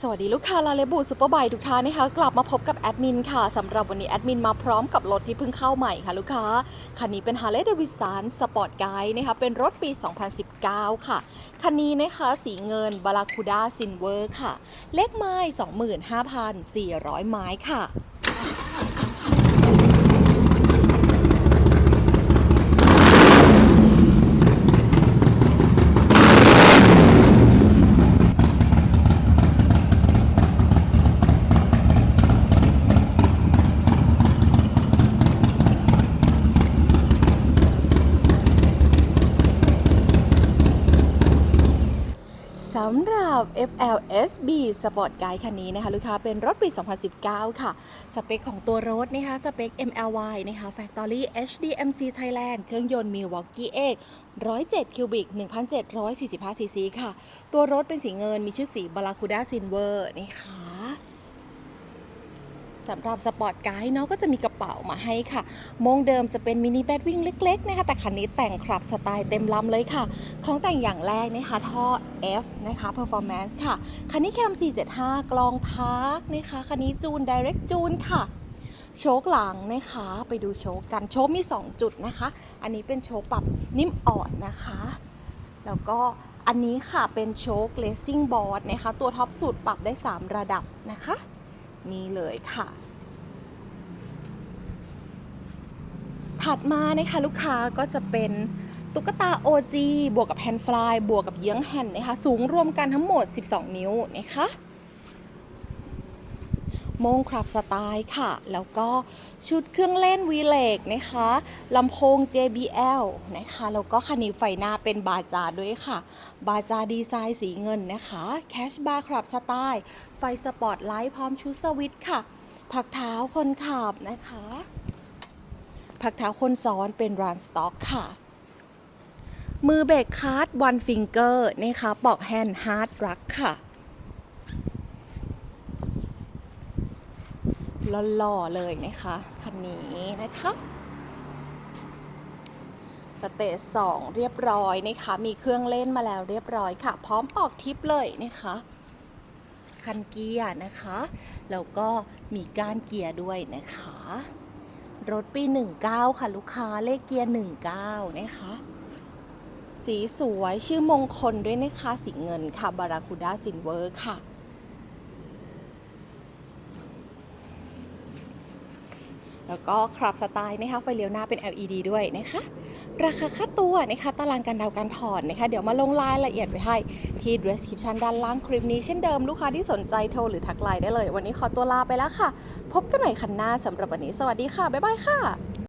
สวัสดีลูกค้าลาเลบูซูเปอร์ไบทุกท่านนะคะ กลับมาพบกับแอดมินค่ะสำหรับวันนี้แอดมินมาพร้อมกับรถที่เพิ่งเข้าใหม่ค่ะลูกค้า คันนี้เป็น Harley Davidson Sport Guide นะคะ เป็นรถปี 2019 ค่ะ คันนี้นะคะ สีเงินบาราคูด้าซินเวอร์ค่ะ เลขไม้ 25,400 ไม้ค่ะ สำหรับ FLSB Sport Guide คันนี้นะคะลูกค้าเป็นรถปี 2019 ค่ะ สเปคของตัวรถนะคะ สเปค MLY นะคะ Factory HDMC Thailand เครื่องยนต์ Milwaukee X 107 คิวบิก 1,745 ซีซีค่ะ ตัวรถเป็นสีเงินมีชื่อสี Barracuda Silver นะคะ สำหรับสปอร์ตไกด์เนาะก็จะมีกระเป๋ามาให้ค่ะมงเดิมจะเป็นมินิแบดวิ่งเล็กๆนะคะแต่คันนี้แต่งครับสไตล์เต็มลำเลยค่ะ ของแต่งอย่างแรกนะคะท่อ F นะคะ Performance ค่ะ คันนี้แคม 475 กลองทาร์กนะคะ คันนี้จูน Direct จูนค่ะโชคหลังนะคะ ไปดูโชคกันโชคมี 2 จุดนะคะ อันนี้เป็นโชคปรับนิ่มอ่อนนะคะ แล้วก็อันนี้ค่ะเป็นโชค Racing Board นะคะ ตัวท็อปสุดปรับได้ 3 ระดับนะคะ นี่เลยค่ะ ถัดมานะคะลูกค้าก็จะเป็นตุ๊กตา OG บวกกับแฮนด์ฟลายบวกกับเยื้องแฮนด์นะคะ สูงรวมกันทั้งหมด 12 นิ้วนะคะ โมงครับสไตล์ค่ะ แล้วก็ชุดเครื่องเล่นวีเลกนะคะลำโพง JBL นะคะ แล้วก็คันนี้ไฟหน้าเป็นบาจาด้วยค่ะ บาจาดีไซน์สีเงินนะคะแคชบาร์ครับสไตล์ไฟสปอตไลท์พร้อมชุดสวิตค่ะ ผักเท้าคนขับนะคะ ผักเท้าคนซ้อนเป็นรันสต็อกค่ะมือเบรกคาร์ดวันฟิงเกอร์นะคะปอกแฮนด์ฮาร์ดรักค่ะ หล่อๆเลยนะคะ คันนี้นะคะสเตจสองเรียบร้อยนะคะ มีเครื่องเล่นมาแล้วเรียบร้อยค่ะ พร้อมออกทริปเลยนะคะ คันเกียร์นะคะ แล้วก็มีก้านเกียร์ด้วยนะคะ รถปี 19 ค่ะ ลูกค้าเลขเกียร์ 19 นะคะ สีสวยชื่อมงคลด้วยนะคะ สีเงินค่ะบาราคูด้าซินเวอร์ค่ะ แล้วก็คลับสไตล์นะคะไฟเลี้ยวหน้าเป็น LED ด้วยนะคะ ราคาค่าตัวนะคะตารางการดาวการผ่อนนะคะ เดี๋ยวมาลงรายละเอียดไว้ให้ที่ description ด้านล่างคลิปนี้เช่นเดิมลูกค้าที่สนใจโทรหรือทักไลน์ได้เลย วันนี้ขอตัวลาไปแล้วค่ะ พบกันใหม่คันหน้าสำหรับวันนี้ สวัสดีค่ะ บ๊ายบายค่ะ